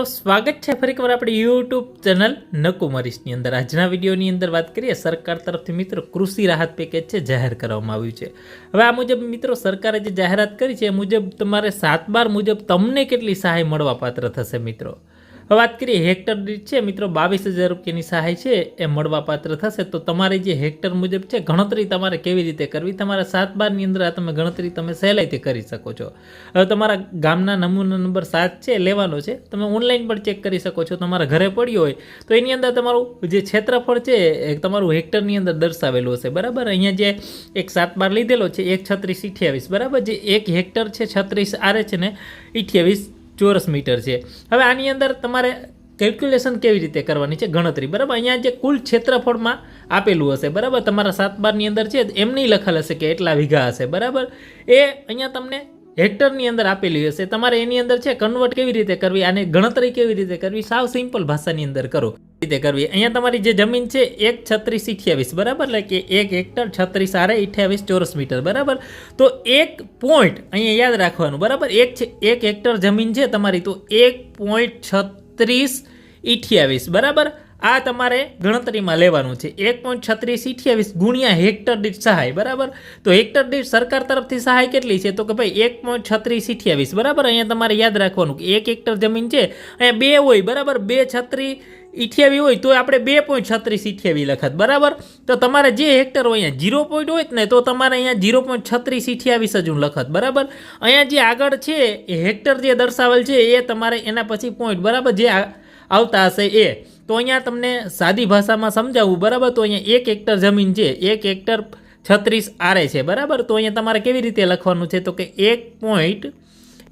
સ્વાગત છે ફરી એકવાર આપણી યુટ્યુબ ચેનલ નકુમરીશની અંદર. આજના વિડીયોની અંદર વાત કરીએ, સરકાર તરફથી મિત્રો કૃષિ રાહત પેકેજ છે, જાહેર કરવામાં આવ્યું છે. હવે આ મુજબ મિત્રો સરકારે જે જાહેરાત કરી છે, એ મુજબ તમારે સાત બાર મુજબ તમને કેટલી સહાય મળવા પાત્ર થશે મિત્રો? હવે વાત કરીએ હેક્ટર દીઠ છે, મિત્રો બાવીસ હજાર રૂપિયાની સહાય છે, એ મળવાપાત્ર થશે. તો તમારે જે હેક્ટર મુજબ છે, ગણતરી તમારે કેવી રીતે કરવી? તમારા સાત બારની અંદર આ તમે ગણતરી તમે સહેલાઈથી કરી શકો છો. હવે તમારા ગામના નમૂના નંબર સાત છે, લેવાનો છે. તમે ઓનલાઈન પણ ચેક કરી શકો છો, તમારા ઘરે પડ્યો હોય તો એની અંદર તમારું જે ક્ષેત્રફળ છે તમારું હેક્ટરની અંદર દર્શાવેલું હશે. બરાબર? અહીંયા જે એક સાત બાર લીધેલો છે, એક છત્રીસ અઠ્યાવીસ. બરાબર? જે એક હેક્ટર છે, છત્રીસ આરે છે ને અઠ્યાવીસ ચોરસ મીટર છે. હવે આની અંદર તમારે કેલ્ક્યુલેશન કેવી રીતે કરવાની છે? ગણતરી, બરાબર? અહીંયા જે કુલ ક્ષેત્રફળમાં આપેલું હશે, બરાબર? તમારા સાત બારની અંદર છે, એમ નહીં લખેલ હશે કે એટલા વીઘા હશે, બરાબર? એ અહીંયા તમને હેક્ટરની અંદર આપેલી હશે. તમારે એની અંદર છે કન્વર્ટ કેવી રીતે કરવી? આને ગણતરી કેવી રીતે કરવી? સાવ સિમ્પલ ભાષાની અંદર કરો. રીતે કરવી. અહીંયા તમારી જે જમીન છે, એક છત્રીસ અઠ્યાવીસ, બરાબર? એટલે કે એક હેક્ટર છત્રીસ આરે અઠ્યાવીસ ચોરસ મીટર, બરાબર? તો એક પોઈન્ટ, અહીંયા યાદ રાખવાનું, બરાબર? એક છે, એક હેક્ટર જમીન છે તમારી, તો એક પોઈન્ટ છત્રીસ અઠ્યાવીસ, બરાબર? આ તમારે ગણતરીમાં લેવાનું છે. એક પોઈન્ટ છત્રીસ અઠ્યાવીસ ગુણ્યા હેક્ટર દીઠ સહાય, બરાબર? તો હેક્ટર દીઠ સરકાર તરફથી સહાય કેટલી છે? તો કે ભાઈ, એક પોઈન્ટ છત્રીસ અઠ્યાવીસ, બરાબર? અહીંયા તમારે યાદ રાખવાનું કે એક હેક્ટર જમીન છે, અહીંયા બે હોય, બરાબર? બે છત્રી અઠ્યાવી હોય તો આપણે બે પોઈન્ટ છત્રીસ ઇઠ્યાવી લખત, બરાબર? તો તમારે જે હેક્ટર હોય અહીંયા જીરો પોઈન્ટ હોય ને, તો તમારે અહીંયા જીરો પોઈન્ટ છત્રીસ ઇઠ્યાવીસ જ હું લખત, બરાબર? અહીંયા જે આગળ છે, એ હેક્ટર જે દર્શાવેલ છે, એ તમારે એના પછી પોઈન્ટ બરાબર? જે આવતા હશે એ. તો અહીંયા તમને સાદી ભાષામાં સમજાવવું બરાબર? તો અહીંયા એક હેક્ટર જમીન છે, એક હેક્ટર છત્રીસ આરે છે, બરાબર? તો અહીંયા તમારે કેવી રીતે લખવાનું છે? તો કે એક પોઈન્ટ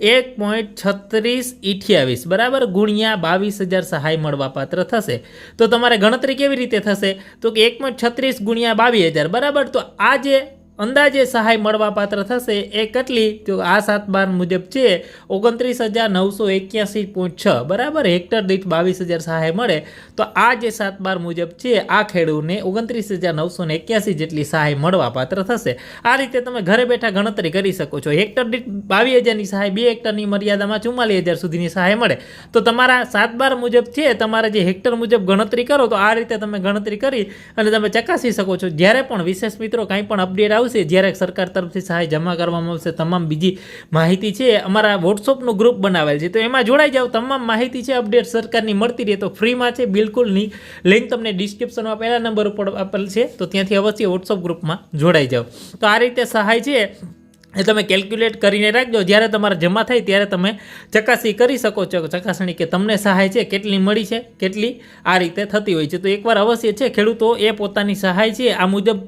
એક પોઈન્ટ છત્રીસ અઠ્યાવીસ બરાબર? ગુણ્યા બાવીસ હજાર સહાય મળવા પાત્ર થશે. તો તમારે ગણતરી કેવી રીતે થશે? તો કે એક પોઈન્ટ છત્રીસ ગુણ્યા બાવીસ હજાર. બરાબર? તો આ જે અંદાજે સહાય મળવા પાત્ર થશે એ કેટલી? તો આ સાત બાર મુજબ છે, ઓગણત્રીસ હજાર નવસો એક્યાસી પોઈન્ટ છ. બરાબર? હેક્ટર દીઠ બાવીસ હજાર સહાય મળે. તો આ જે સાત બાર મુજબ છે, આ ખેડૂતને ઓગણત્રીસ હજાર નવસો ને એક્યાસી જેટલી સહાય મળવા પાત્ર થશે. આ રીતે તમે ઘરે બેઠા ગણતરી કરી શકો છો. હેક્ટર દીઠ બાવીસ હજારની સહાય બે હેક્ટરની મર્યાદામાં ચુમ્માલીસ હજાર સુધીની સહાય મળે. તો તમારા સાત બાર મુજબ છે, તમારે જે હેક્ટર મુજબ ગણતરી કરો, તો આ રીતે તમે ગણતરી કરી અને તમે ચકાસી શકો છો. જ્યારે પણ વિશેષ મિત્રો કાંઈ પણ અપડેટ આવશે જ્યારે સરકાર તરફથી સહાય જમા કરવામાં આવશે, તમામ બીજી માહિતી છે. અમારા વોટ્સઅપનું ગ્રુપ બનાવેલ છે. તો એમાં જોડાઈ જાઓ, તમામ માહિતી છે અપડેટ સરકારની મળતી રહે તો ફ્રીમાં છે, બિલકુલ નહીં લિંક તમને ડિસ્ક્રિપ્શનમાં પહેલા નંબર ઉપર આપેલ છે. તો ત્યાંથી અવશ્ય વોટ્સઅપ ગ્રુપમાં જોડાઈ જાઓ. તો આ રીતે સહાય છે. એ તમે કેલ્ક્યુલેટ કરીને રાખજો. જ્યારે તમારે જમા થાય ત્યારે તમે ચકાસણી કરી શકો છો ચકાસણી કે તમને સહાય છે, કેટલી મળી છે, કેટલી આ રીતે થતી હોય છે. તો એકવાર અવશ્ય છે, ખેડૂતો એ પોતાની સહાય છે. આ મુજબ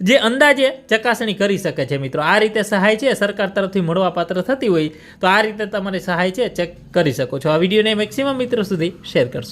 જે અંદાજે ચકાસણી કરી શકે છે મિત્રો. આ રીતે સહાય છે, સરકાર તરફથી મળવાપાત્ર થતી હોય તો આ રીતે તમારી સહાય છે, ચેક કરી શકો છો. આ વિડીયોને મેક્સિમમ મિત્રો સુધી શેર કરશો.